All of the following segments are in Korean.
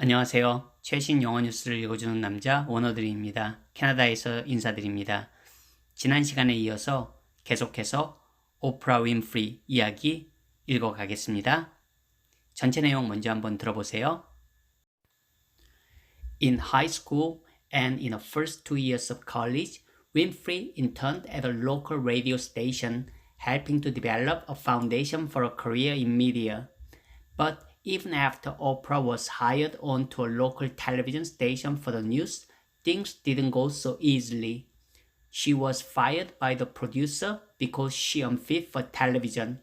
안녕하세요. 최신 영어 뉴스를 읽어주는 남자 원어드림입니다. 캐나다에서 인사드립니다. 지난 시간에 이어서 계속해서 오프라 윈프리 이야기 읽어가겠습니다. 전체 내용 먼저 한번 들어보세요. In high school and in the first two years of college, Winfrey interned at a local radio station, helping to develop a foundation for a career in media. But even after Oprah was hired onto a local television station for the news, things didn't go so easily. She was fired by the producer because she unfit for television,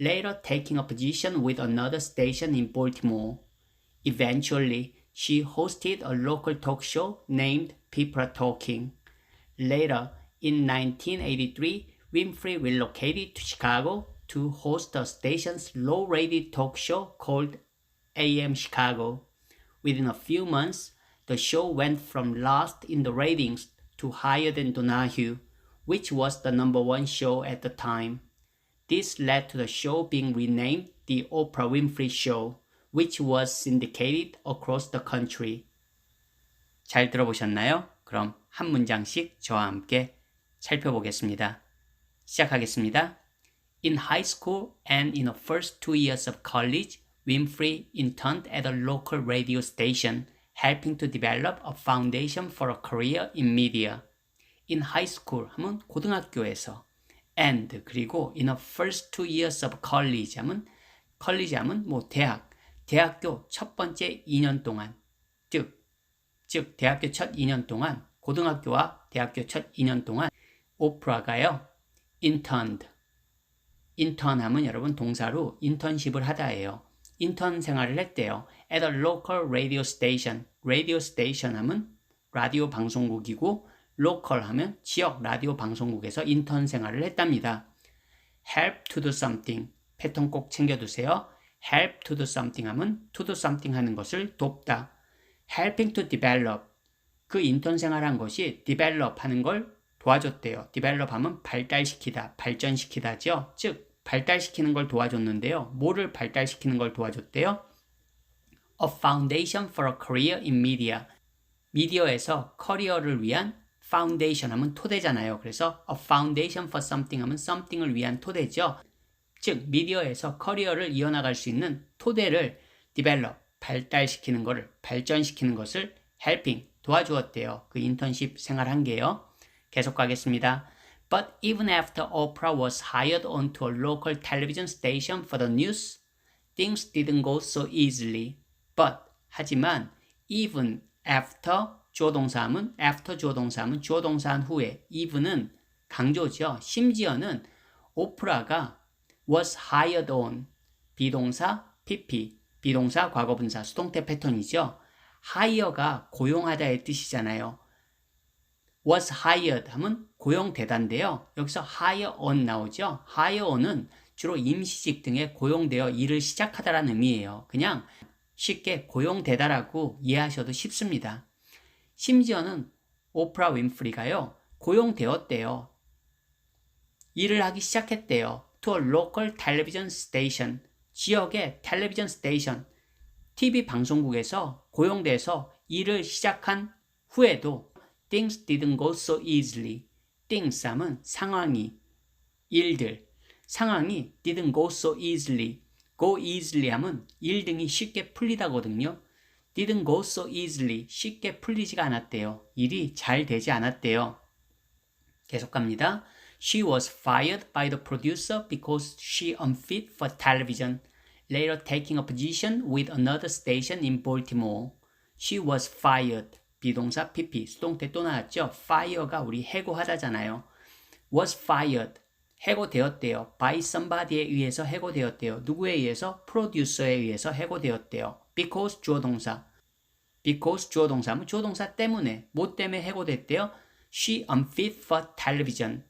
later taking a position with another station in Baltimore. Eventually, she hosted a local talk show named People Are Talking. Later, in 1983, Winfrey relocated to Chicago to host the station's low rated talk show called AM Chicago. Within a few months, the show went from last in the ratings to higher than Donahue, which was the number one show at the time. This led to the show being renamed The Oprah Winfrey Show, which was syndicated across the country. 잘 들어보셨나요? 그럼 한 문장씩 저와 함께 살펴보겠습니다. 시작하겠습니다. In high school and in the first two years of college, Winfrey interned at a local radio station, helping to develop a foundation for a career in media. In high school 하면 고등학교에서 and 그리고 in the first two years of college 하면 college 하면 뭐 대학, 대학교 첫 번째 2년 동안 즉, 즉 대학교 첫 2년 동안 고등학교와 대학교 첫 2년 동안 오프라가요 interned 인턴 하면 여러분 동사로 인턴십을 하다예요. 인턴 생활을 했대요. At a local radio station. radio station 하면 라디오 방송국이고 local 하면 지역 라디오 방송국에서 인턴 생활을 했답니다. help to do something. 패턴 꼭 챙겨두세요. help to do something 하면 to do something 하는 것을 돕다. helping to develop. 그 인턴 생활한 것이 develop 하는 걸 도와줬대요. develop 하면 발달시키다, 발전시키다죠. 즉, 발달시키는 걸 도와줬는데요. 뭐를 발달시키는 걸 도와줬대요? A foundation for a career in media. 미디어에서 커리어를 위한 foundation 하면 토대잖아요. 그래서 a foundation for something 하면 something을 위한 토대죠. 즉, 미디어에서 커리어를 이어나갈 수 있는 토대를 develop, 발달시키는 것을, 발전시키는 것을 helping, 도와주었대요. 그 인턴십 생활한 게요. 계속 가겠습니다. But even after Oprah was hired onto a local television station for the news, things didn't go so easily. But 하지만 even after 동사하면 after 주어 동사하면 주어 동사한 후에 even은 강조죠. 심지어는 오프라가 was hired on 비동사 pp 비동사 과거분사 수동태 패턴이죠. hire가 고용하다의 뜻이잖아요. Was hired 하면 고용되다인데요. 여기서 hire on 나오죠. hire on은 주로 임시직 등에 고용되어 일을 시작하다라는 의미예요. 그냥 쉽게 고용되다라고 이해하셔도 쉽습니다. 심지어는 오프라 윈프리가요. 고용되었대요. 일을 하기 시작했대요. to a local television station. 지역의 텔레비전 스테이션, TV 방송국에서 고용돼서 일을 시작한 후에도 things didn't go so easily. things 하면 상황이, 일들, 상황이 didn't go so easily. go easily 하면 일 등이 쉽게 풀리다거든요. didn't go so easily. 쉽게 풀리지가 않았대요. 일이 잘 되지 않았대요. 계속 갑니다. She was fired by the producer because she unfit for television, later taking a position with another station in Baltimore. She was fired. 비동사 pp 수동태 또 나왔죠. fire가 우리 해고하다잖아요. was fired 해고되었대요. by somebody에 의해서 해고되었대요. 누구에 의해서? producer에 의해서 해고되었대요. because 주어 동사 because 주어 동사면 주어 동사 때문에 뭐 때문에 해고됐대요? she unfit for television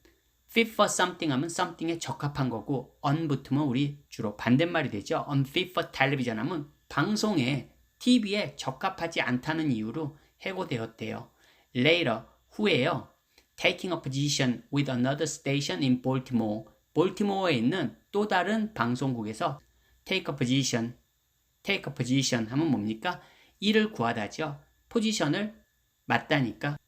fit for something 하면 something에 적합한 거고 on 붙으면 우리 주로 반대말이 되죠. unfit for television 하면 방송에 TV에 적합하지 않다는 이유로 해고되었대요. Later, 후에요. Taking a position with another station in Baltimore. 볼티모어에 있는 또 다른 방송국에서 take a position, take a position 하면 뭡니까? 일을 구하다죠. 포지션을 맡다니까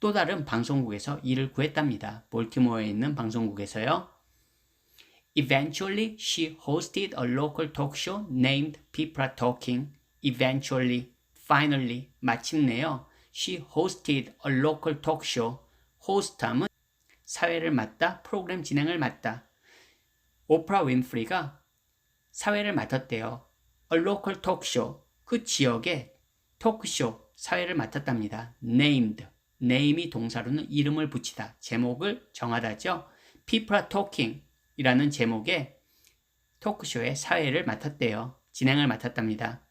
또 다른 방송국에서 일을 구했답니다. 볼티모어에 있는 방송국에서요. Eventually, she hosted a local talk show named People Talking. Eventually, finally, 마침내요. She hosted a local talk show. host하면 사회를 맡다, 프로그램 진행을 맡다. 오프라 윈프리가 사회를 맡았대요. A local talk show. 그 지역의 토크쇼 사회를 맡았답니다. named. name이 동사로는 이름을 붙이다. 제목을 정하다죠. People are talking 이라는 제목의 토크쇼의 사회를 맡았대요. 진행을 맡았답니다.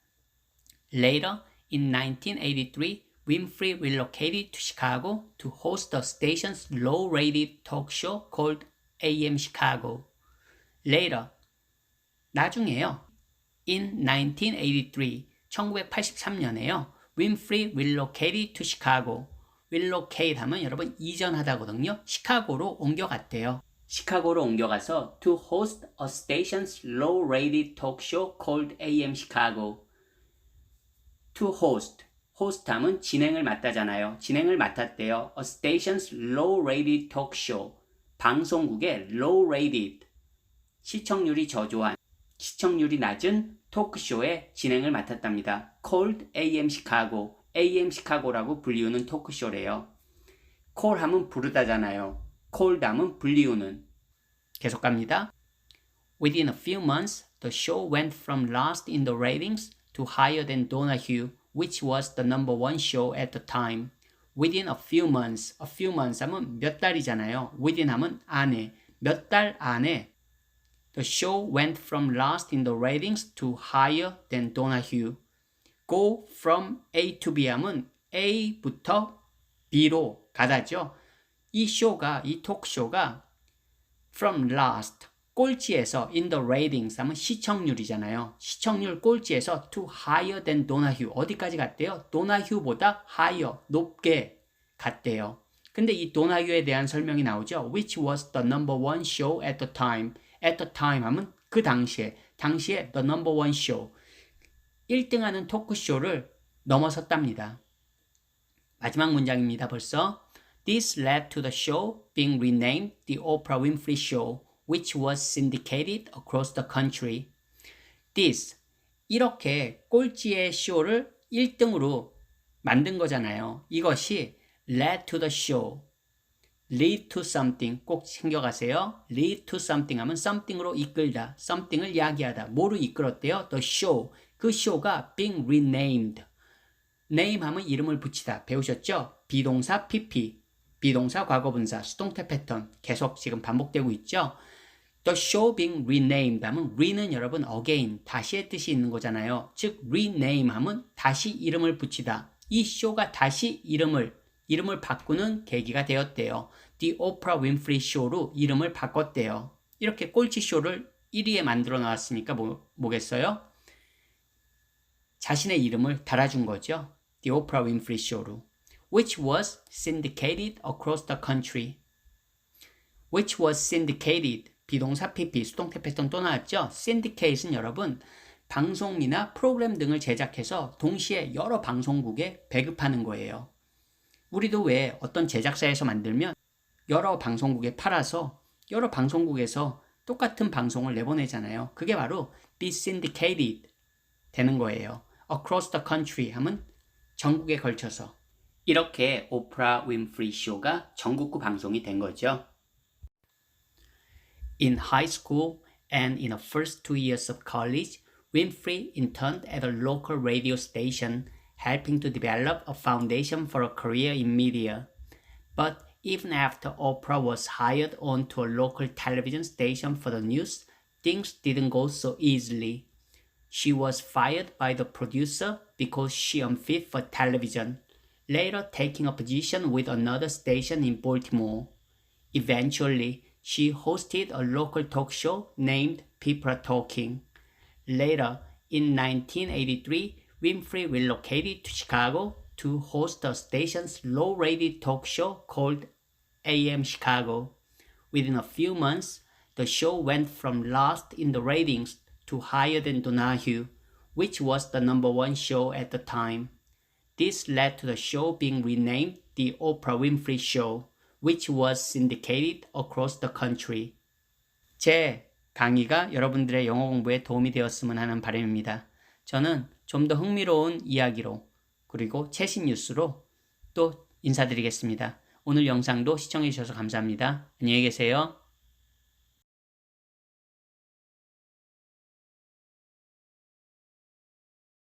Later, in 1983, Winfrey relocated to Chicago to host the station's low-rated talk show called AM Chicago. Later, 나중에요. In 1983, 1983년에요. Winfrey relocated to Chicago. relocate 하면 여러분 이전하다거든요. 시카고로 옮겨갔대요. 시카고로 옮겨가서 to host a station's low-rated talk show called AM Chicago. To host. host 하면 진행을 맡다잖아요. 진행을 맡았대요. a station's low-rated talk show. 방송국의 low-rated. 시청률이 저조한, 시청률이 낮은 토크쇼의 진행을 맡았답니다. called AM Chicago. AM 시카고라고 불리우는 토크쇼래요. 콜 하면 부르다잖아요. 콜 하면 불리우는. 계속 갑니다. Within a few months, the show went from last in the ratings to higher than Donahue, which was the number one show at the time. Within a few months, a few months 하면 몇 달이잖아요. Within 하면 안에, 몇 달 안에 The show went from last in the ratings to higher than Donahue. go from A to B 하면 A부터 B로 가다죠. 이 쇼가, 이 톡쇼가 from last, 꼴찌에서 in the ratings 하면 시청률이잖아요. 시청률 꼴찌에서 to higher than Donahue. 어디까지 갔대요? 도나휴보다 higher, 높게 갔대요. 근데 이 도나휴에 대한 설명이 나오죠. Which was the number one show at the time. At the time 하면 그 당시에, 당시에 the number one show. 1등하는 토크쇼를 넘어섰답니다. 마지막 문장입니다. 벌써 This led to the show being renamed the Oprah Winfrey Show, which was syndicated across the country. This 이렇게 꼴찌의 쇼를 1등으로 만든 거잖아요. 이것이 led to the show, lead to something 꼭 챙겨가세요. lead to something 하면 something으로 이끌다, something을 야기하다, 뭐로 이끌었대요? the show 그 쇼가 being renamed. name 하면 이름을 붙이다. 배우셨죠? 비동사 pp, 비동사 과거분사, 수동태 패턴 계속 지금 반복되고 있죠? The show being renamed 하면 re는 여러분 again, 다시의 뜻이 있는 거잖아요. 즉 rename 하면 다시 이름을 붙이다. 이 쇼가 다시 이름을 이름을 바꾸는 계기가 되었대요. The Oprah Winfrey Show로 이름을 바꿨대요. 이렇게 꼴찌 쇼를 1위에 만들어 놨으니까 뭐, 뭐겠어요? 자신의 이름을 달아준 거죠. The Oprah Winfrey Show로. Which was syndicated across the country. Which was syndicated. 비동사 PP, 수동태 패턴 또 나왔죠? syndicate은 여러분, 방송이나 프로그램 등을 제작해서 동시에 여러 방송국에 배급하는 거예요. 우리도 왜 어떤 제작사에서 만들면 여러 방송국에 팔아서 여러 방송국에서 똑같은 방송을 내보내잖아요. 그게 바로 be syndicated 되는 거예요. across the country 하면 전국에 걸쳐서 이렇게 오프라 윈프리 쇼가 전국구 방송이 된 거죠. In high school and in the first two years of college, Winfrey interned at a local radio station, helping to develop a foundation for a career in media. But even after Oprah was hired onto a local television station for the news, things didn't go so easily. She was fired by the producer because she unfit for television, later taking a position with another station in Baltimore. Eventually, she hosted a local talk show named People Talking. Later, in 1983, Winfrey relocated to Chicago to host the station's low-rated talk show called AM Chicago. Within a few months, the show went from last in the ratings to higher than Donahue, which was the number one show at the time. This led to the show being renamed The Oprah Winfrey Show, which was syndicated across the country. 제 강의가 여러분들의 영어 공부에 도움이 되었으면 하는 바람입니다. 저는 좀 더 흥미로운 이야기로 그리고 최신 뉴스로 또 인사드리겠습니다. 오늘 영상도 시청해 주셔서 감사합니다. 안녕히 계세요.